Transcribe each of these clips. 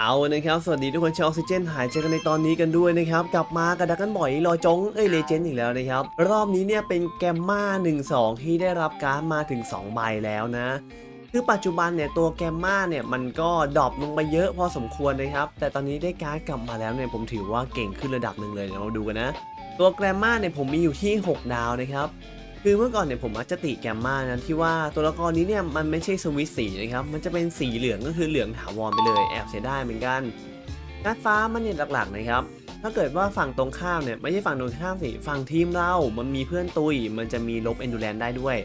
เอานะครับ สวัสดีทุกคนชาวออกซิเจนหายใจกันในตอนนี้กันด้วยนะครับ กลับมากับดักกันบ่อยรอจงเอ้ยเลเจนด์อีกแล้วนะครับ รอบนี้เนี่ยเป็นแกมมา1-2 ที่ได้รับการ์ดมาถึง 2 ใบแล้วนะ คือปัจจุบันเนี่ยตัวแกมมาเนี่ยมันก็ดรอปลงไปเยอะพอสมควรนะครับ แต่ตอนนี้ได้การ์ดกลับมาแล้วเนี่ยผมถือว่าเก่งขึ้นระดับหนึ่งเลยเดี๋ยวเราดูกันนะ ตัวแกรมมาเนี่ยผมมีอยู่ที่ 6 ดาวนะครับ คือเมื่อก่อนเนี่ยผมมักจะติแกมมานั้นที่ว่าตัวละครนี้เนี่ยมันไม่ใช่สวิตสีนะครับมันจะเป็นสีเหลืองก็คือเหลืองถาวรไปเลยแอบเสียไดายเหมือนกันการดฟ้ามันเนี่ยหลักๆนะครับถ้าเกิดว่าฝั่งตรงข้ามเนี่ยไม่ใช่ฝั่งตรงข้ามสิฝั่งทีมเรา มันมีเพื่อนตุย มันจะมีลบเอนดูแลนได้ด้วย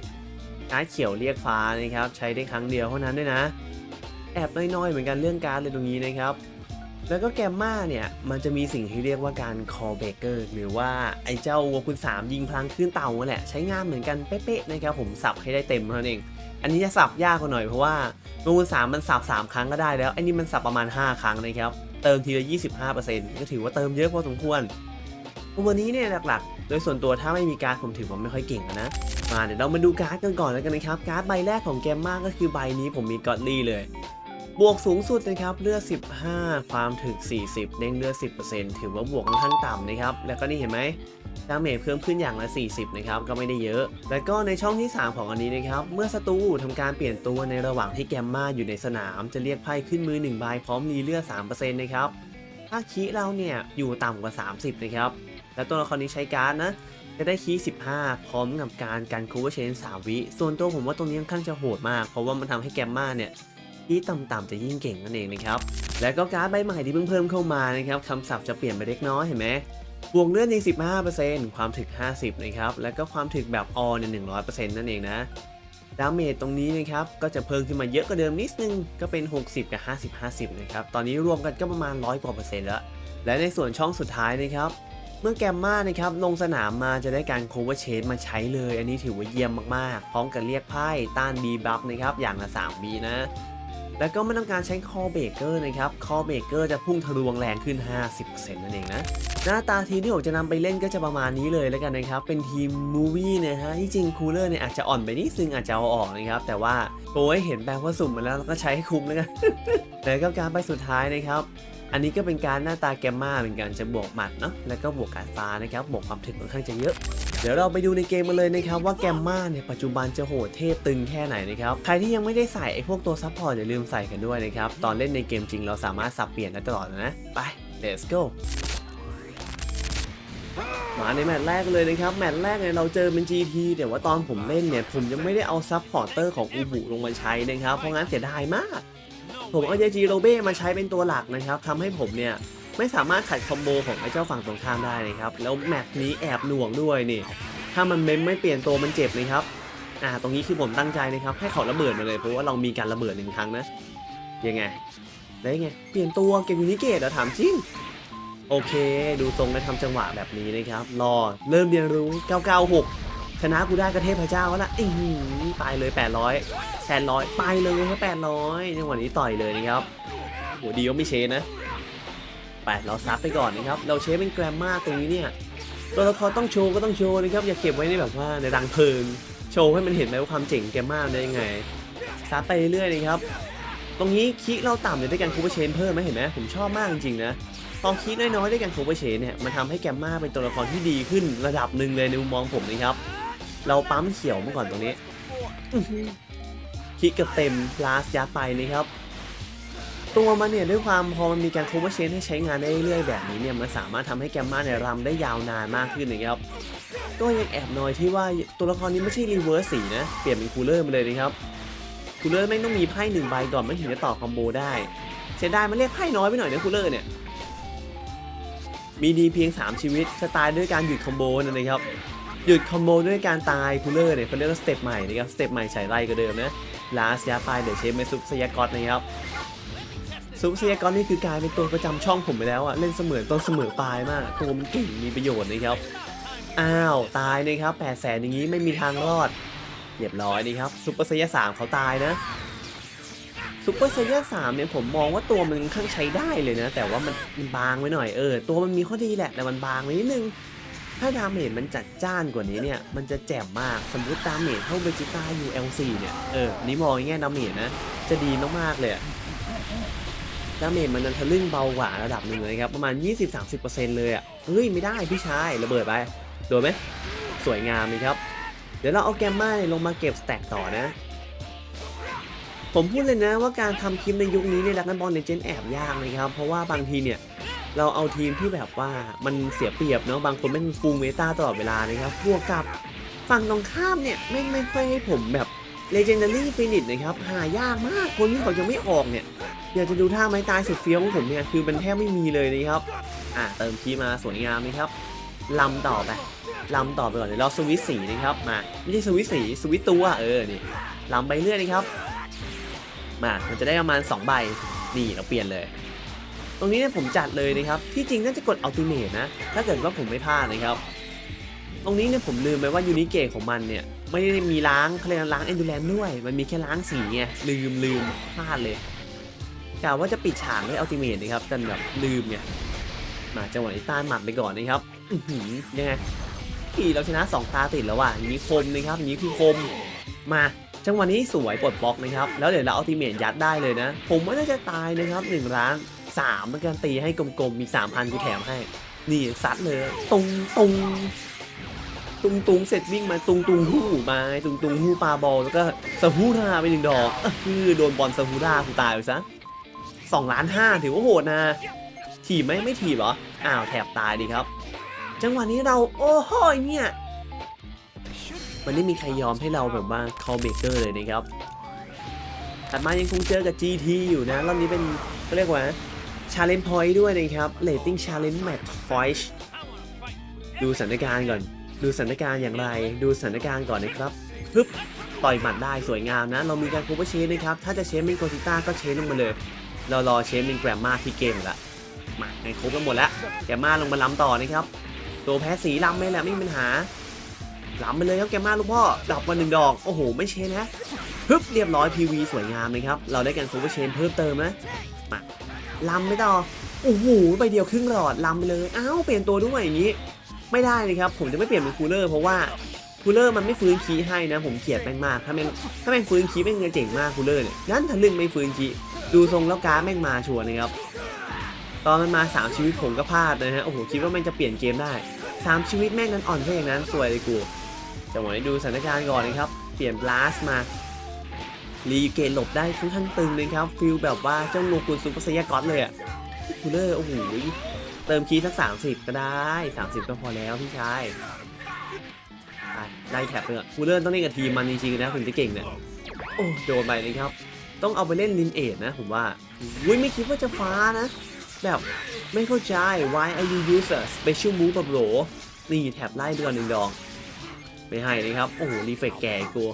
การดเขียวเรียกฟ้านะครับใช้ได้ครั้งเดียวเท่านั้นด้วยนะ แอบน้อยๆเหมือนกันเรื่องการดเลยตรงนี้นะครับ แล้วก็แกมมาเนี่ย มันจะมีสิ่งที่เรียกว่าการ call breaker หรือว่าไอ้เจ้าวัวคุณ 3 ยิงพลังขึ้นเต่าแหละ ใช้งานเหมือนกันเป๊ะๆนะครับผมสับให้ได้เต็มเท่านั้นเอง อันนี้จะสับยากกว่าหน่อยเพราะว่าวัวคุณ 3 มันสับ 3 ครั้งก็ได้แล้วไอ้นี่มันสับประมาณ 5 ครั้งนะครับเติมทีละ 25%ก็ถือว่าเติมเยอะพอสมควรวันนี้เนี่ยหลักๆ โดยส่วนตัวถ้าไม่มีการ์ดผมถือว่าไม่ค่อยเก่งนะ มาเดี๋ยวเรามาดูการ์ดกันก่อนแล้วกันนะครับ การ์ดใบแรกของแกมมาก็คือใบนี้ผมมีกอดลี่เลย บวกสูงสุดนะครับเลือด 15 ความถึก 40 เด้งเลือด 10%ถือว่าบวกค่อนข้างต่ำนะครับ แล้วก็นี่เห็นไหมดาเมจเพิ่มขึ้นอย่างละ 40 นะครับ ก็ไม่ได้เยอะ แล้วก็ในช่องที่ 3 ของอันนี้นะครับ เมื่อศัตรูทำการเปลี่ยนตัวในระหว่างที่แกมมาอยู่ในสนาม จะเรียกไพ่ขึ้นมือ1ใบพร้อมรีเลือด 3%นะครับ ถ้าคีเราเนี่ยอยู่ต่ำกว่า 30 นะครับ และตัวละครนี้ใช้การ์ดนะ จะได้คี15 พร้อมกับการการคูเวอร์เชน3วิ ส่วนตัวผมว่าตรงนี้ค่อนข้างจะโหดมาก เพราะว่ามันทำให้แกมมาเนี่ย ที่ต่ำๆจะยิ่งเก่งนั่นเองนะครับแล้วก็การ์ดใบใหม่ที่เพิ่งเพิ่มเข้ามานะครับคำศัพท์จะเปลี่ยนไปเล็กน้อยเห็นไหมบวกเลื่อดใน15%ความถึก 50นะครับแล้วก็ความถึกแบบออเนี่ย100%นั่นเองนะดาเมจตรงนี้นะครับก็จะเพิ่มขึ้นมาเยอะกว่าเดิมนิดนึงก็เป็น 60 กับ 50 50นะครับตอนนี้รวมกันก็ประมาณ 100กว่าเปอร์เซ็นต์แล้ว และในส่วนช่องสุดท้ายนะครับเมื่อแกมมานะครับลงสนามมาจะได้การโคเวอร์เชนมาใช้เลย อันนี้ถือว่าเยี่ยมมากๆ พร้อมกับเรียกไพ่ต้านดีบัฟนะครับอย่างละ3บีนะ แล้วก็ไม่ต้องการใช้คอเบเกอร์นะครับคอเบเกอร์จะพุ่งทะลวงแรงขึ้น 50%นั่นเองนะ หน้าตาทีมที่ผมจะนำไปเล่นก็จะประมาณนี้เลยแล้วกันนะครับ เป็นทีมมูวี่นะฮะที่จริงคูลเลอร์เนี่ยอาจจะอ่อนไปนิดนึงอาจจะเอาออกนะครับ แต่ว่าโอ้ยเห็นแปลว่าสุ่มมาแล้วก็ใช้ให้คุ้มแล้วกันแล้วก็การไปสุดท้ายนะครับ อันนี้ก็เป็นการหน้าตาแกมมาเหมือนกันจะบวกหมัดเนาะแล้วก็บวกการฟ้านะครับบวกความถึกค่อนข้างจะเยอะ เดี๋ยวเราไปดูในเกมกันเลยนะครับว่าแกมมาเนี่ยปัจจุบันจะโหดเทพตึงแค่ไหนนะครับใครที่ยังไม่ได้ใส่ไอ้พวกตัวซัพพอร์ตอย่าลืมใส่กันด้วยนะครับตอนเล่นในเกมจริงเราสามารถสับเปลี่ยนได้ตลอดนะไป let's go มาในแมตช์แรกเลยนะครับ แมตช์แรกเนี่ยเราเจอเป็น GT แต่ว่าตอนผมเล่นเนี่ย ผมยังไม่ได้เอาซับพอร์เตอร์ของอูบุลงมาใช้นะครับ เพราะงั้นเสียดายมาก ผมเอา JG โรเบ้มาใช้เป็นตัวหลักนะครับทำให้ผมเนี่ยไม่สามารถขัดคอมโบของไอ้เจ้าฝั่งตรงข้ามได้นะครับ แล้วแมปนี้แอบหน่วงด้วยนี่ ถ้ามันเมมไม่เปลี่ยนตัวมันเจ็บนะครับ อ่า ตรงนี้คือผมตั้งใจนะครับ ให้เขาระเบิดมาเลย เพราะว่าเรามีการระเบิดหนึ่งครั้งนะ ยังไง ได้ไง เปลี่ยนตัวเกมยูนิเกตเหรอถามจริง โอเค ดูทรงได้ทำจังหวะแบบนี้นะครับ รอ เริ่มเรียนรู้ 996 ชนะกูได้กระเทพพระเจ้าแล้วนะอื้อหือตายเลย800แสนร้อยไปเลยแค่800จังหวะนี้ต่อยเลยนะครับโหดีว่าไม่เชนนะไปเราซับไปก่อนนะครับเราเชฟเป็นแกรมมาตรงนี้เนี่ยตัวละครต้องโชว์ก็ต้องโชว์นะครับอย่าเก็บไว้ในแบบว่าในรังเพลิงโชว์ให้มันเห็นไหมว่าความเจ๋งแกรมมาได้ยังไงซับไปเรื่อยๆนะครับตรงนี้คิเราต่ำเนี่ยด้วยกันคูเปอร์เชนเพิ่มไหมเห็นไหมผมชอบมากจริงๆนะพอนคิน้อยๆด้วยกันคูเปอร์เชนเนี่ยมันทำให้แกมมาเป็นตัวละครที่ดีขึ้นระดับหนึ่งเลยในมุมมองผมนะครับ เราปั๊มเขียวเมื่อก่อนตรงนี้คิเกับเต็มลาสยัดไปนะครับ ตัวมันเนี่ยด้วยความพอมันมีการ cover chain ให้ใช้งานได้เรื่อยๆแบบนี้เนี่ยมันสามารถทำให้แกมมาเนี่ยรำได้ยาวนานมากขึ้นนะครับ ก็ยังแอบน้อยที่ว่าตัวละครนี้ไม่ใช่รีเวิร์สสีนะ เปลี่ยนเป็นคูลเลอร์มาเลยนะครับคูลเลอร์แม่ต้องมีไพ่หนึ่งใบก่อนมันถึงจะต่อคอมโบได้เสียดายมันเรียกไพ่น้อยไปหน่อยนะคูลเลอร์เนี่ยมีดีเพียง 3 ชีวิตจะตายด้วยการหยุดคอมโบนั่นเองครับ หยุดคอมโบด้วยการตายคูลเลอร์เนี่ยเขาเรียกว่าสเต็ปใหม่นะครับสเต็ปใหม่ใช้ไล่ก็เดิมนะลาสยาปลายเดี๋ยวเชฟเมซุปสยากอตนะครับซุปเซียกอนนี่คือกลายเป็นตัวประจำช่องผมไปแล้วอะเล่นเสมือนต้นเสมอปลายมากตัวมันเก่งมีประโยชน์นะครับอ้าวตายนะครับแปดแสนอย่างนี้ไม่มีทางรอดเรียบร้อยนี่ครับซุปเปอร์เซียสามเขาตายนะซุปเปอร์เซียสามเนี่ยผมมองว่าตัวมันค่อนข้างใช้ได้เลยนะ แต่ว่ามันมันบางไว้หน่อยเออตัวมันมีข้อดีแหละแต่มันบางไว้นิดนึง ถ้าดาเมจมันจัดจ้านกว่านี้เนี่ย มันจะแจ่มมาก สมมติดาเมจเท่าเวจิต้า ULC เนี่ย เออ นี่มองแง่ดาเมจนะ จะดีมากๆเลยดาเมจมันนันทะลึ่งเบากว่าระดับหนึ่งเลยครับ ประมาณ 20-30%เลยอะ เฮ้ย ไม่ได้พี่ชาย ระเบิดไป โดนไหม สวยงามเลยครับ เดี๋ยวเราเอาแกมมาเนี่ยลงมาเก็บสแต็กต่อนะ ผมพูดเลยนะว่าการทำคลิปในยุคนี้เนี่ยดักนันบอลในเจนแอบยากนะครับ เพราะว่าบางทีเนี่ย เราเอาทีมที่แบบว่ามันเสียเปรียบเนาะบางคนไม่มีฟูลเมตาตลอดเวลานะครับบวกกับฝั่งตรงข้ามเนี่ยไม่ไม่ค่อยให้ผมแบบ Legendary Finish นะครับหายากมากคนที่เขายังไม่ออกเนี่ยอยากจะดูท่าไม้ตายสุดเฟี้ยวของผมเนี่ยคือมันแทบไม่มีเลยนะครับอะเติมคีมาสวยงามนะครับลำต่อไปลำต่อไปก่อนเดี๋ยเราสวิตสีนะครับมาไม่ใช่สวิตสีสวิตตัวเออนี่ลำไปเรื่อยนะครับมามันจะได้ประมาณ2ใบนี่เราเปลี่ยนเลย ตรงนี้เนี่ยผมจัดเลยนะครับ ที่จริงน่าจะกดอัลติเมทนะ ถ้าเกิดว่าผมไม่พลาดนะครับ ตรงนี้เนี่ยผมลืมไปว่ายูนิเกตของมันเนี่ยไม่ได้มีล้างเขาเรียกว่ล้างเอนดูแลนด้วย มันมีแค่ล้างสีไงลืมลืมพลาดเลยกะว่าจะปิดฉากด้วยอัลติเมทนะครับแต่แบบลืมไงมาจังหวะนี้ต้านหมัดไปก่อนนะครับอือหือยังไงอีเราชนะ 2 ตาติดแล้วว่ะอย่างนี้คมนะครับอย่างนี้คือคมมาจังหวะนี้สวยปลดบล็อกนะครับ แล้วเดี๋ยวเราอัลติเมทยัดได้เลยนะ ผมว่าน่าจะตายนะครับ1ล้าน 3มันการตีให้กลมๆ มี 3,000กูแถมให้ นี่ซัดเลย ตุงตุงตุงตุงเสร็จวิ่งมาตุงตุงหู้มาตุงตุงหู้ปลาบอลแล้วก็สะฮูราไปหนึ่งดอกอือโดนบอลสะฮูรากูตายไปซะสองล้านห้าถือว่าโหดนะถีบไหมไม่ถีบเหรอ อ้าวแถบตายดีครับ จังหวะนี้เราโอ้โหเนี่ย มันไม่มีใครยอมให้เราแบบว่าคอเบเกอร์เลยนะครับถัดมายังคงเจอกับ GT อยู่นะรอบนี้เป็นเขาเรียกว่า Challenge Point ด้วยนะครับ Rating Challenge Match Point ดูสถานการณ์ก่อน ดูสถานการณ์อย่างไร ดูสถานการณ์ก่อนนะครับปึ๊บต่อยหมัดได้สวยงามนะ เรามีการคูเปอร์เชนนะครับ ถ้าจะเชนเป็นโกซิต้าก็เชนลงมาเลย เรารอเชนเป็นแกรมมาที่เกมละมาในครบกันหมดแล้วแกมมาลงมาล้ำต่อนะครับ ตัวแพ้สีล้ำไหมแหละไม่มีปัญหาล้ำไปเลยครับแกมมาลูกพ่อดับมาหนึ่งดอก โอ้โห ไม่เชนนะฮึบเรียบร้อย PV สวยงามเลยครับ เราได้การคูเปอร์เชนเพิ่มเติมนะ ล้ำไม่ต่อโอ้โหใบเดียวครึ่งหลอดล้ำไปเลยอ้าวเปลี่ยนตัวด้วยอย่างนี้ ไม่ได้เลยครับผมจะไม่เปลี่ยนเป็นคูลเลอร์เพราะว่าคูลเลอร์มันไม่ฟื้นคีให้นะผมเกลียดแม่งมากถ้าแม่งถ้าแม่งฟื้นคีแม่งจะเจ๋งมากคูลเลอร์เนี่ยนั่นทะลึ่งไม่ฟื้นคีดูทรงแล้วการ์ดแม่งมาชัวร์นะครับตอนมันมา 3 ชีวิตผมก็พลาดนะฮะโอ้โหคิดว่าแม่งจะเปลี่ยนเกมได้ 3 ชีวิตแม่งนั้นอ่อนแค่อย่างนั้นสวยเลยกูจังหวะนี้ดูสถานการณ์ก่อนนะครับเปลี่ยนบลาสมา รีเกนหลบได้ค่อนข้างตึงเลยครับฟิลแบบว่าเจ้าโลกุนซูเปอร์ไซยากอตเลยอะคูเลอร์โอ้โหเติมคีย์สักสามสิบก็ได้สามสิบก็พอแล้วพี่ชายไปไล่แท็บเลยอะคูเลอร์ต้องเล่นกับทีมมันจริงๆนะถึงจะเก่งเนี่ยโอ้โดนไปนะครับ ต้องเอาไปเล่นลินเอทนะผมว่าอุ้ยไม่คิดว่าจะฟ้านะ แบบไม่เข้าใจ why are you use a special move แบบโหลนี่แท็บไล่ไปก่อนหนึ่งดอกไม่ให้นะครับ โอ้โหรีเฟกแก่กตัว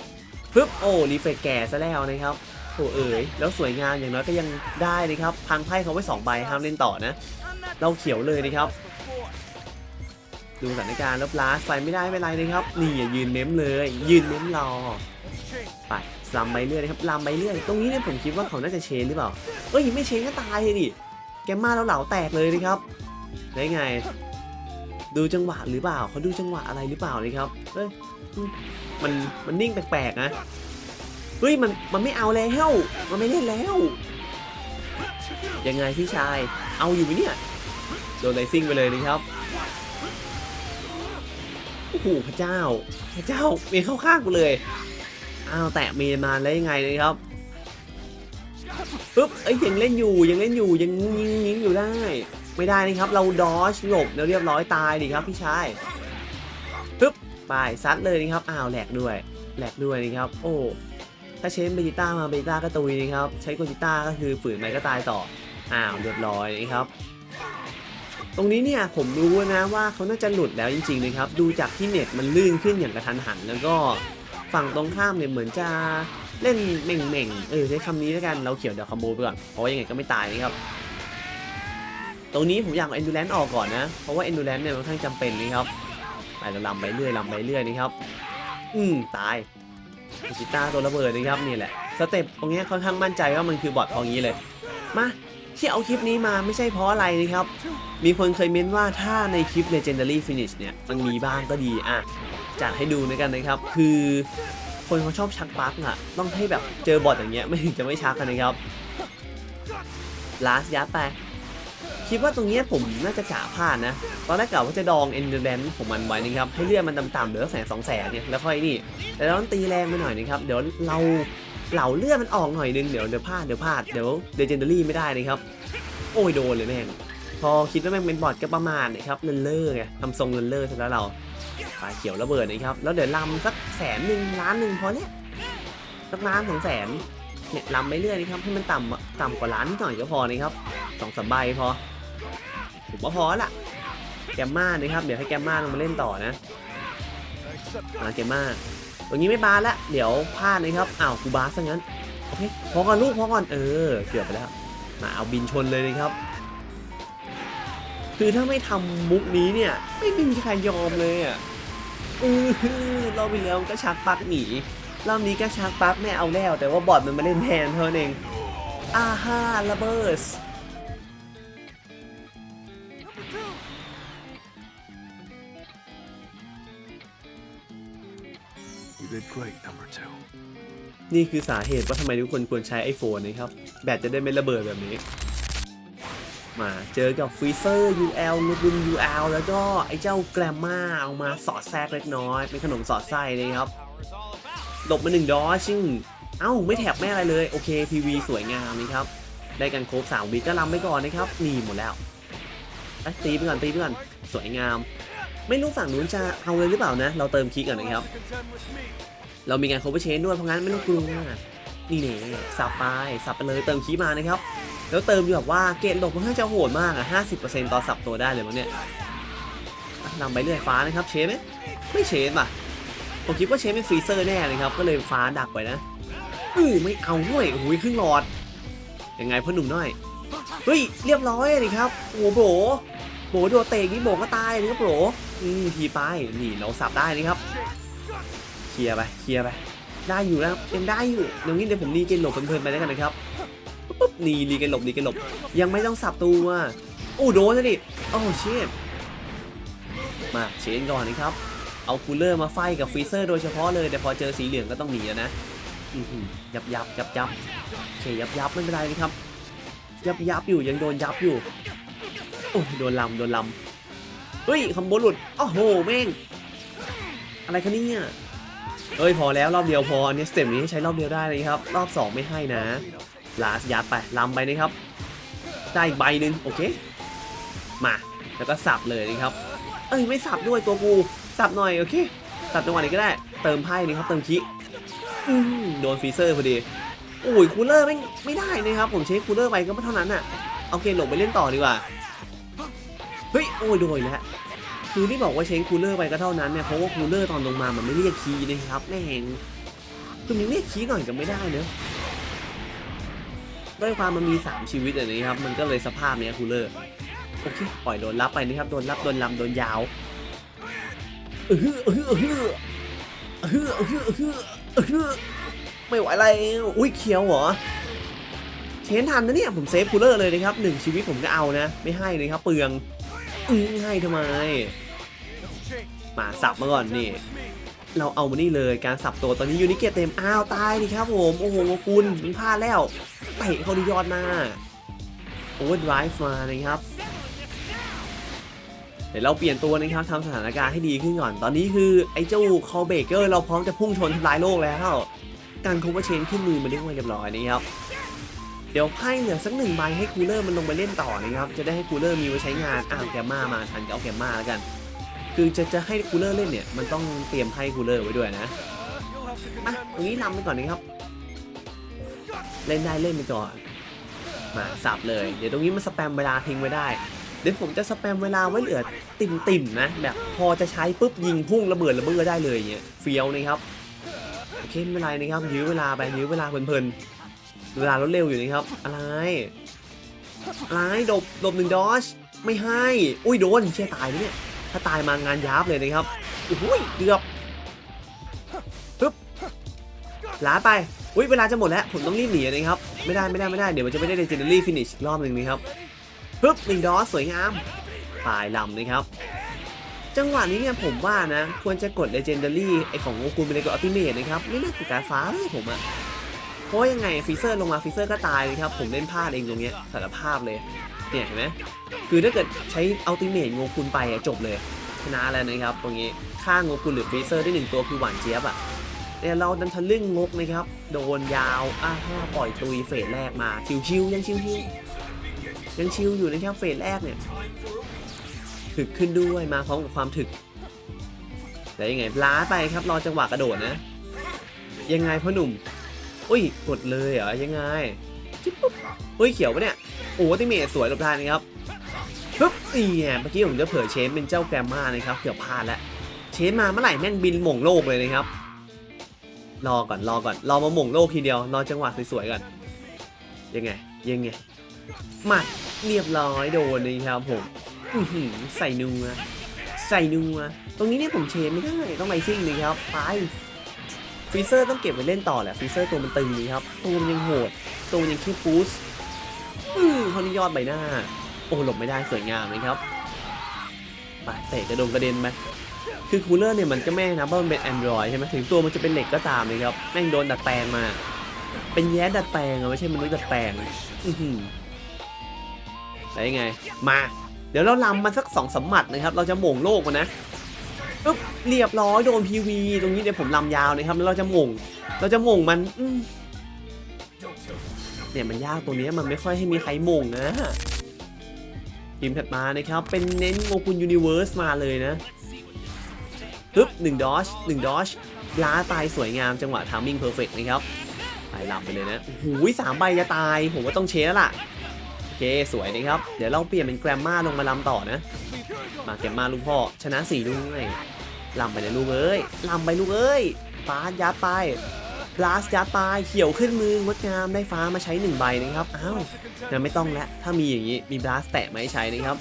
ปึ๊บโอ้รีเฟกแก่ซะแล้วนะครับโอ้เอ๋ยแล้วสวยงามอย่างน้อยก็ยังได้นะครับพังไพ่เขาไว้สองใบห้ามเล่นต่อนะ เราเขียวเลยนะครับ ดูสถานการณ์แล้วปลาใส่ไม่ได้ไม่ไรนะครับ นี่อย่ายืนเม้มเลย ยืนเม้มรอไปลำไปเรื่อยนะครับลำไปเรื่อยตรงนี้เนี่ยผมคิดว่าเขาน่าจะเชนหรือเปล่าเอ้ยไม่เชนก็ตายเลยดิแกมมาแล้วเหลาแตกเลยนะครับได้ไง ดูจังหวะหรือเปล่าเขาดูจังหวะอะไรหรือเปล่านะครับเอ้ย มันมันนิ่งแปลกๆนะเฮ้ยมันมันไม่เอาแล้วมันไม่เล่นแล้วยังไงพี่ชายเอาอยู่ไหมเนี่ยโดนไลซิ่งไปเลยนะครับโอ้โหพระเจ้า พระเจ้าเมีเข้าข้างกูเลยอ้าวแตะเมียมาแล้วยังไงนะครับปึ๊บเอ้ยยังเล่นอยู่ยังเล่นอยู่ยังยิงยิงอยู่ได้ ไม่ได้นะครับ เราดอชหลบแล้วเรียบร้อยตายดิครับพี่ชาย ไปซัดเลยนะครับอ้าวแหลกด้วยแหลกด้วยนะครับโอ้ถ้าเชนเบจิต้ามาเบจิต้าก็ตุยนะครับใช้โกจิต้าก็คือฝืนไปก็ตายต่ออ้าวเรียบร้อยนะครับตรงนี้เนี่ยผมรู้นะว่าเขาน่าจะหลุดแล้วจริงๆนะครับดูจากที่เน็ตมันลื่นขึ้นอย่างกระทันหัน แล้วก็ฝั่งตรงข้ามเนี่ยเหมือนจะเล่นเหม่งๆเออใช้คำนี้แล้วกันเราเขียวเดี๋ยวคอมโบไปก่อนเพราะยังไงก็ไม่ตายนะครับตรงนี้ผมอยากเอา endurance ออกก่อนนะเพราะว่า endurance เนี่ยมันค่อนข้างจำเป็นนะครับ ไปเราลำไปเรื่อยลำไปเรื่อยนะครับ อืมตายจิต้าตัวระเบิดนะครับนี่แหละสเต็ปตรงนี้ค่อนข้างมั่นใจว่ามันคือบอททองนี้เลย มาที่เอาคลิปนี้มาไม่ใช่เพราะอะไรนะครับ มีคนเคยเม้นว่าถ้าในคลิป Legendary Finish เนี่ยมันมีบ้างก็ดีอะจัดให้ดูด้วยกันนะครับ คือคนเขาชอบชักบั๊กอะ ต้องให้แบบเจอบอทอย่างเงี้ยไม่ถึงจะไม่ชักกันนะครับลาสยัดไป คิดว่าตรงนี้ผมน่าจะกะพลาดนะ ตอนแรกกะว่าจะดองเอนเดอร์แบนของมันไว้นะครับ ให้เลือดมันต่ำๆเหลือแสนสองแสนเนี่ย แล้วค่อยนี่ แต่เราต้องตีแรงไปหน่อยนะครับ เดี๋ยวเราเหล่าเลือดมันออกหน่อยนึง เดี๋ยวเดี๋ยวพลาดเดี๋ยวพลาดเดี๋ยวเดเจนเดอรี่ไม่ได้นะครับ โอ้ยโดนเลยแม่ง พอคิดว่าแม่งเป็นบอดก็ประมาณนะครับเลนเลอร์ไงทำทรงเลนเลอร์ซะแล้วเราฝาเขียวระเบิดนะครับ แล้วเดี๋ยวลำสักแสนหนึ่งล้านหนึ่งพอเนี่ยสักล้านสองแสนเนี่ยลำไปเรื่อยนะครับให้มันต่ำต่ำกว่าล้านนิดหน่อยก็พอนะครับสองสามใบพอ ผมว่าพอละแกมมานะครับ เดี๋ยวให้แกมมาลงมาเล่นต่อนะมาแกมมาตรงนี้ไม่บาสละเดี๋ยวพลาดนะครับอ้าวกูบาสซะงั้นโอเคพอก่อนลูกพอก่อนเออเกือบไปแล้วมาเอาบินชนเลยนะครับ คือถ้าไม่ทำมุกนี้เนี่ย ไม่มีใครยอมเลยอะอือรอบที่แล้วก็ชักปักหนีรอบนี้ก็ชักปลักไม่เอาแล้ว แต่ว่าบอดมันมาเล่นแทนเท่านั้นเองอาฮ่าระเบิด did great, number two. นี่คือสาเหตุว่าทำไมทุกคนควรใช้ iPhone นะครับ แบตจะได้ไม่ระเบิดแบบนี้ มาเจอกับฟรีเซอร์ UL นูบุน UL แล้วก็ไอ้เจ้าแกรมมาเอามาสอดแทรกเล็กน้อย เป็นขนมสอดไส้นะครับ หลบมาหนึ่งดอชิ่งเอ้า ไม่แถบไม่อะไรเลย โอเค PV สวยงามนะครับ ได้กันครบ3วิก็ลำไปก่อนนะครับนี่หมดแล้วไปตีไปก่อนตีไปก่อนสวยงาม ไม่รู้ฝั่งนู้นจะเอาเลยหรือเปล่านะ เราเติมคิกก่อนนะครับ เรามีการโคเวอร์เชนด้วยเพราะงั้นไม่ต้องกลัวนี่เนี่ยสับไปสับไปเลยเติมคีมานะครับ แล้วเติมอยู่แบบว่าเกณฑ์ดอกมันค่อนข้างจะโหดมากอะ50%ตอนสับตัวได้เลยมั้งเนี่ยนำไปเรื่อยฟ้านะครับเชนไหมไม่เชนป่ะผมคิดว่าเชนเป็นฟรีเซอร์แน่เลยครับ ก็เลยฟ้าดักไปนะอือไม่เอาด้วยโอ้ยครึ่งหลอดยังไงพ่อหนุ่มน้อยเฮ้ยเรียบร้อยเลยครับโอ้โหโบโบโดเตะนี่โบก็ตายเลยครับโบ อืมทีไปนี่เราสับได้นะครับ เคลียร์ไป เคลียร์ไป ได้อยู่นะครับยังได้อยู่เดี๋ยวนี้เดี๋ยวผมรีเกนหลบเพลินๆไปแล้วกันนะครับปุ๊บนี่รีเกนหลบรีเกนหลบ ยังไม่ต้องสับตัวโอ้โดนนะดิโอ้เชฟมาเชนก่อนนะครับ เอาคูลเลอร์มาไฟกับฟรีเซอร์โดยเฉพาะเลยแต่พอเจอสีเหลืองก็ต้องหนีแล้วนะอื้อหือยับยับยับยับโอเคยับยับไม่เป็นไรนะครับ ยับยับอยู่ยังโดนยับอยู่ โอ้โดนลำโดนลำ เฮ้ยคอมโบหลุดโอ้โหแม่ง อะไรคะเนี่ยเอ้ยพอแล้วรอบเดียวพออันนี้สเต็ปนี้ใช้รอบเดียวได้เลยครับ รอบ 2 ไม่ให้นะ ลาสยัดไปลำไปนะครับ ได้อีกใบหนึ่งโอเค มา แล้วก็สับเลยนะครับ เอ้ยไม่สับด้วยตัวกู สับหน่อยโอเค สับจังหวะนี้ก็ได้ เติมไพ่นี่ครับเติมคิอืมโดนฟีเซอร์พอดีโอ้ยคูลเลอร์ไม่ไม่ได้นะครับ ผมเช็คคูลเลอร์ไปก็ไม่เท่านั้นอะ เอาเกมหลบไปเล่นต่อดีกว่า เฮ้ย โอ้ยโดยแล้วคือที่บอกว่าเช้งคูลเลอร์ไปก็เท่านั้นเนี่ยเพราะว่าคูลเลอร์ตอนลงมามันไม่เรียกคีนะครับแม่งคือมันเรียกคีหน่อยก็ไม่ได้เนอะด้วยความมันมี 3 ชีวิตอะไรนี้ครับ มันก็เลยสภาพเนี้ยคูลเลอร์โอเคปล่อยโดนรับไปนะครับโดนรับโดนลำโดนยาวเออเออเออเออเออเออเออไม่ไหวอะไรอุ้ยเขียวเหรอเชนทันนะเนี่ยผมเซฟคูลเลอร์เลยนะครับหนึ่งชีวิตผมก็เอานะ ไม่ให้เลยครับเปลือง อือให้ทำไม มาสับมาก่อนนี่ เราเอามานี่เลยการสับตัวตอนนี้ยูนิเกตเต็มอ้าวตายดิครับผมโอ้โหคุณมันพลาดแล้วเตะเขาดียอดหน้าโอเวอร์ไดรฟ์มานะครับเดี๋ยวเราเปลี่ยนตัวนะครับทำสถานการณ์ให้ดีขึ้นก่อน ตอนนี้คือไอ้เจ้าคอเบเกอร์เราพร้อมจะพุ่งชนทำลายโลกแล้วการคูเปอร์เชนขึ้นมือมาเรียบร้อยนะครับ เดี๋ยวไพ่เหลือสักหนึ่งใบให้คูลเลอร์มันลงไปเล่นต่อนะครับ จะได้ให้คูลเลอร์มีไว้ใช้งานอ้าวแกมมามาทันก็เอาแกมมาแล้วกัน คือจะจะให้คูลเลอร์เล่นเนี่ยมันต้องเตรียมไพ่คูลเลอร์ไว้ด้วยนะอะตรงนี้นำไปก่อนนะครับ เล่นได้เล่นไปก่อน มาสับเลย เดี๋ยวตรงนี้มันสแปมเวลาทิ้งไว้ได้ เดี๋ยวผมจะสแปมเวลาไว้เหลือติ่มติ่มนะแบบพอจะใช้ปุ๊บยิงพุ่งระเบิดระเบ้อได้เลยเนี่ยเฟี้ยวนะครับโอเคไม่เป็นไรนะครับยื้อเวลาไปยื้อเวลาเพลินๆ เวลารถเร็วอยู่นี่ครับ อะไร อะไรดบดบหนึ่งดอชไม่ให้ อุ้ยโดนเชี่ยตายเลยเนี่ย ถ้าตายมางานยับเลยนะครับโอ้ยเกือบปึ๊บล้าไป อุ้ยเวลาจะหมดแล้ว ผมต้องรีบหนีนะครับ ไม่ได้ไม่ได้ไม่ได้ เดี๋ยวมันจะไม่ได้ legendary finish อีกรอบหนึ่งนะครับปึ๊บหนึ่งดอสสวยงามตายลำนะครับ จังหวะนี้เนี่ยผมว่านะ ควรจะกด legendary ไอของโงกุลไปเลยกด ultimate นะครับ ไม่น่ากดการฟ้าเลยผมอะ เพราะยังไงฟีเซอร์ลงมาฟีเซอร์ก็ตายเลยครับ ผมเล่นพลาดเองตรงนี้สารภาพเลย เนี่ยเห็นไหมคือถ้าเกิดใช้อัลติเมทโงคุนไปจบเลยชนะแล้วนะครับตรงนี้ฆ่าโงคุนหรือฟีเซอร์ได้หนึ่งตัวคือหวานเจี๊ยบอะเนี่ยเราดันทะลึ่งงกนะครับ โดนยาวอะห้าปล่อยตุยเฟสแรกมาชิวๆยังชิวๆยังชิวอยู่นะครับเฟสแรกเนี่ยถึกขึ้นด้วยมาพร้อมกับความถึกแล้วยังไงล้าไปครับรอจังหวะกระโดดนะ ยังไงพ่อหนุ่ม อุ้ยกดเลยเหรอยังไงจิ๊บปุ๊บอุ้ยเขียวปะเนี่ยโอ้ติเมทสวยหลบทานนะครับปึ๊บเนี่ไงเมื่อกี้ผมจะเผยเชนเป็นเจ้าแกรมมานะครับเกือบพลาดแล้วเชนมาเมื่อไหร่แม่งบินหม่งโลกเลยนะครับรอก่อนรอก่อนรอมาหม่งโลกทีเดียวรอจังหวะสวยๆก่อนยังไงยังไงมาเรียบร้อยโดนเลยครับผมอื้อหือใส่นัวใส่นัวตรงนี้เนี่ยผมเชนไม่ได้ต้องไลซิ่งเลยครับไป ฟีเซอร์ต้องเก็บไว้เล่นต่อแหละฟีเซอร์ตัวมันตึงดีครับ ตัวมันยังโหด ตัวมันยังแค่ฟูสอือเขานี่ยอดใบหน้า โอ้หลบไม่ได้สวยงามเลยครับไปเตะกระโดงกระเด็นไปคือคูลเลอร์เนี่ยมันก็แม่นะเพราะมันเป็น Android ใช่ไหมถึงตัวมันจะเป็นเหล็กก็ตามเลยครับ แม่งโดนดัดแปลงมา เป็นแย้ดัดแปลงอะไม่ใช่มนุษย์ดัดแปลงอือหือแล้วยังไง มา เดี๋ยวเราลำมันสักสองสมหมัดนะครับ เราจะหม่งโลกมันนะ ปึ๊บเรียบร้อยโดนพีวีตรงนี้เดี๋ยวผมลำยาวนะครับแล้วเราจะม่งเราจะม่งมันมเนี่ยมันยากตรงนี้มันไม่ค่อยให้มีใครม่งนะทีมถัดมานะครับ เป็นเน้นโงกุนยูนิเวิร์สมาเลยนะปึ๊บหนึ่งดอชหนึ่งดอชล้าตายสวยงามจังหวะทามมิ่งเพอร์เฟกนะครับไปลำไปเลยนะหูยสามใบจะตาย ผมว่าต้องเชสแล้วล่ะโอเคสวยนะครับ เดี๋ยวเราเปลี่ยนเป็นแกรมมาลงมาลำต่อนะ มาแกรมมาลูกพ่อ ชนะสี่ด้วย ลำไปเลยลูกเอ้ยลำไปลูกเอ้ยฟ้ายัดไปบลาสยัดไปเขียวขึ้นมืองดงามได้ฟ้ามาใช้หนึ่งใบนะครับอ้าวยังไม่ต้องแล้วถ้ามีอย่างนี้มีบลาสแตะมาให้ใช้นะครับ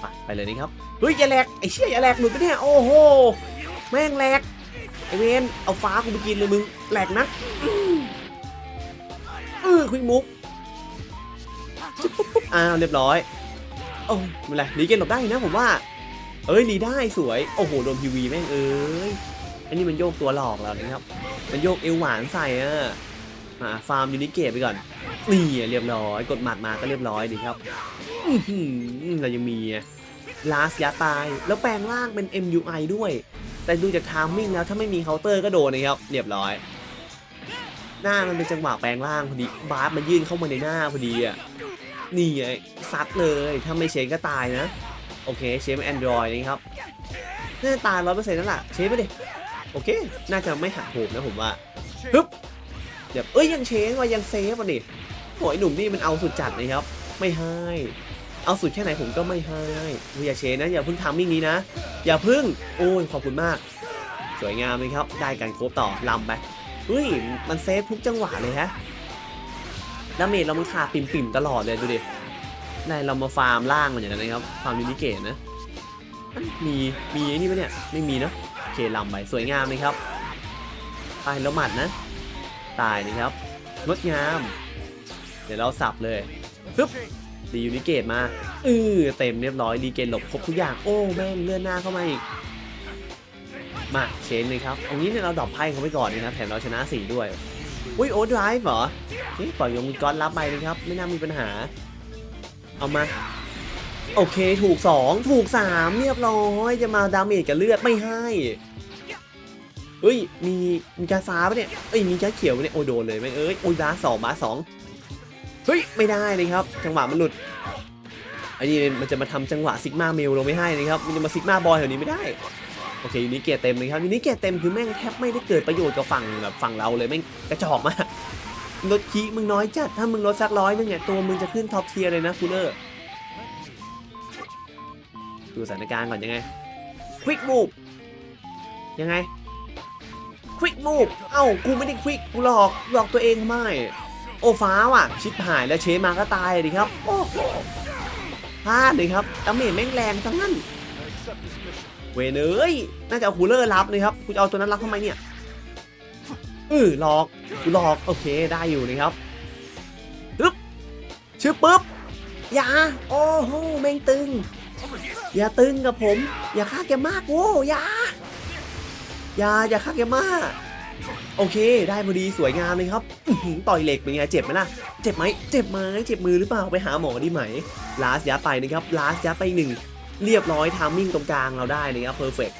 ไปไปเลยนะครับเฮ้ยอย่าแหลกไอ้เชี่ยอย่าแหลกหลุดไปเนี่ยโอ้โหแม่งแหลกไอเวนเอาฟ้ากูไปกินเลยมึงแหลกนักอื้อเออควิกมุกอ้าวเรียบร้อยโอ้ไม่เป็นไรรีเกนหลบได้นะผมว่า เอ้ยรีได้สวย โอ้โหโดนพีวีแม่งเอ้ย อันนี้มันโยกตัวหลอกเรานะครับ มันโยกเอวหวานใส่อะมาฟาร์มยูนิเกตไปก่อน นี่เรียบร้อย กดหมัดมาก็เรียบร้อยดีครับอือหือเรายังมีลาสยาตาย แล้วแปลงร่างเป็น MUI ด้วย แต่ดูจากทามมิ่งแล้วถ้าไม่มีเคาน์เตอร์ก็โดนนะครับ เรียบร้อย หน้ามันเป็นจังหวะแปลงร่างพอดี บาสมันยื่นเข้ามาในหน้าพอดีอะ นี่ไงซัดเลย ถ้าไม่เชนก็ตายนะ โอเคเชนแอนดรอยนะครับน่าตายร้อยเปอร์เซ็นต์นั่นแหละเชนไปดิโอเค น่าจะไม่หักโหมนะผมว่าฮึบเดี๋ยวเอ้ยยังเชนว่ายังเซฟอะดิโหยหนุ่มนี่มันเอาสุดจัดเลยครับ ไม่ให้ เอาสุดแค่ไหนผมก็ไม่ให้อย่าเชนนะ อย่าเพิ่งทำมิ่งนี้นะ อย่าเพิ่ง โอ้ยขอบคุณมาก สวยงามเลยครับ ได้กันครบต่อลำไปเฮ้ยมันเซฟทุกจังหวะเลยฮะดาเมจเรามันขาดปิ่มๆตลอดเลยดูดิ นายเรามาฟาร์มล่างมันอย่างนั้นนะครับฟาร์มยูนิเกตนะมีมีไอ้นี่ปะเนี่ยไม่มีเนอะโอเคลำไปสวยงามเลยครับตายแล้วหมัดนะ ตายนะครับงดงาม เดี๋ยวเราสับเลยปึ๊บดียูนิเกตมาเออเต็มเรียบร้อยดีเกตหลบครบทุกอย่างโอ้แม่งเลื่อนหน้าเข้ามาอีกมาเชนเลยครับตรงนี้เนี่ยเราดรอปไพ่เขาไปก่อนนะครับแถมเราชนะสี่ด้วยอุ้ยโอดไดฟ์เหรอนี่ปล่อยยงมีก้อนรับไปเลยครับ ไม่น่ามีปัญหา เอามา โอเคถูก 2 ถูก 3 เรียบร้อยจะมาดาเมจกับเลือดไม่ให้เฮ้ยมีมีกาฟ้าปะเนี่ยเอ้ยมีกาเขียวปะเนี่ยโอ้โดนเลยไหมเอ้ยโอ้ยบาสองบาสองเฮ้ยไม่ได้เลยครับ จังหวะมันหลุดไอ้นี่มันจะมาทำจังหวะซิกมาเมลลงไม่ให้นะครับมันจะมาซิกมาบอยแถวนี้ไม่ได้โอเคยูนิเกตเต็มเลยครับยูนิเกตเต็มคือแม่งแทบไม่ได้เกิดประโยชน์กับฝั่งแบบฝั่งเราเลยแม่งกระจอกมาก ลดคีมึงน้อยจัด ถ้ามึงลดสักร้อยนึงเนี่ย ตัวมึงจะขึ้นท็อปเทียร์เลยนะคูเลอร์ดูสถานการณ์ก่อนยังไงควิกมูฟยังไงควิกมูฟเอ้า กูไม่ได้ควิกกูหลอกหลอกตัวเองทำไม โอ้ฟ้าว่ะ ชิบหายแล้วเชมาก็ตายดิครับ โอ้พลาดเลยครับดาเมจแม่งแรงทั้งนั้น เวเอ้ยน่าจะเอาคูลเลอร์รับเลยครับกูจะเอาตัวนั้นรับทำไมเนี่ย ออหลอกกูหลอกโอเคได้อยู่นะครับปึ๊บชื่อปึ๊บอย่าโอ้โหแม่งตึง อย่าตึงกับผม อย่าฆ่าแกมากโว้อย่าอย่าอย่าฆ่าแกมากโอเค ได้พอดีสวยงามเลยครับต่อยเหล็กเป็นไงเจ็บไหมล่ะ เจ็บไหมเจ็บไหมเจ็บมือหรือเปล่าไปหาหมอดีไหมลาสยัดไปนะครับลาสยัดไปหนึ่งเรียบร้อยทามมิ่งตรงกลางเราได้นะครับเพอร์เฟก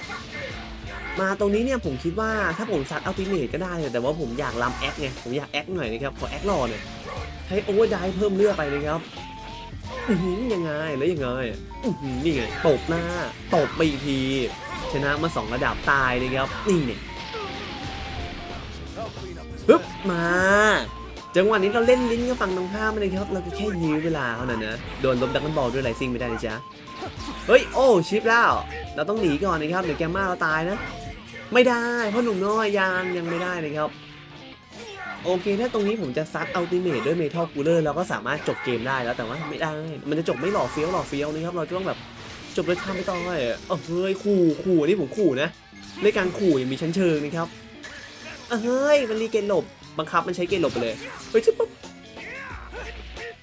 มาตรงนี้เนี่ยผมคิดว่าถ้าผมซัดอัลติเมทก็ได้แต่ว่าผมอยากลำแอคไงผมอยากแอคหน่อยนะครับขอแอคหล่อหน่อยใช้โอเวอร์ไดเพิ่มเลือดไปนะครับอือหือยังไงแล้วยังไงอือหือนี่ไงตบหน้าตบไปอีกที ชนะมาสองระดับตายเลยครับนี่เนี่ยปึ๊บมาจังหวะนี้เราเล่นลิ้นกับฝั่งตรงข้ามไปเลยครับ เราก็แค่ยื้อเวลาเท่านั้นนะโดนลบดักกันบอลด้วยไรซิ่งไม่ได้นะจ๊ะเฮ้ยโอ้ชิปแล้ว เราต้องหนีก่อนนะครับเดี๋ยวแกมมาเราตายนะ ไม่ได้เพราะหนุ่มน้อยยังยังไม่ได้นะครับ โอเคถ้าตรงนี้ผมจะซัดอัลติเมทด้วยเมทัลคูลเลอร์เราก็สามารถจบเกมได้แล้วแต่ว่าไม่ได้ มันจะจบไม่หล่อเฟี้ยวหล่อเฟี้ยวนะครับ เราจะต้องแบบจบด้วยท่าไม่ต้องเลยเออเฮ้ยขู่ขู่นี่ผมขู่นะในการขู่ยังมีชั้นเชิงนะครับเออเฮ้ยมันรีเกนหลบบังคับมันใช้เกนหลบไปเลยเฮ้ยจิ๊บปุ๊บ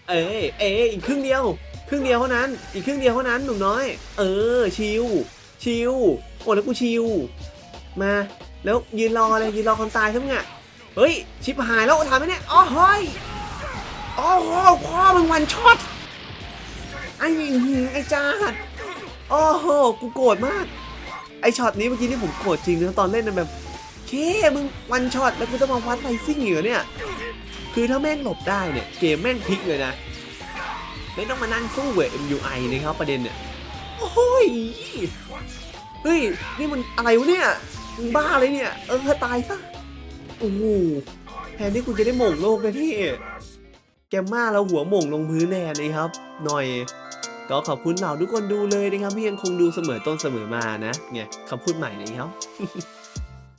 เอ้ยเอ้ยอีกครึ่งเดียว ครึ่งเดียวเท่านั้น อีกครึ่งเดียวเท่านั้นหนุ่มน้อย เออชิวชิวโอ้แล้วกูชิว มา แล้วยืนรอเลยยืนรอคนตายทั้งอะเฮ้ย ชิบหายแล้วทำไหมเนี่ยอ๋อเฮ้ยอ้โหพ่อมึงวันช็อตไอ้หือไอ้จ้าดโอ้โหกูโกรธมาก ไอ้ช็อตนี้เมื่อกี้นี่ผมโกรธจริงนะตอนเล่นนะแบบเคมึงวันช็อตแล้วกูต้องมาวัดไลซิ่งเหรอเนี่ย คือถ้าแม่งหลบได้เนี่ย เกมแม่งพลิกเลยนะ ไม่ต้องมานั่งสู้เว้ย MUI นะครับประเด็นเนี่ย โอ้ย เฮ้ย นี่มันอะไรวะเนี่ย มึงบ้าเลยเนี่ย เออตายซะ โอ้โห แทนที่คุณจะได้หม่งโลกนะที่ แกมมาเราหัวหม่งลงพื้นแน่เลยครับ หน่อย ก็ขอบคุณเหล่าทุกคนดูเลยนะครับที่ยังคงดูเสมอต้นเสมอมานะ เนี่ยคำพูดใหม่นะครับ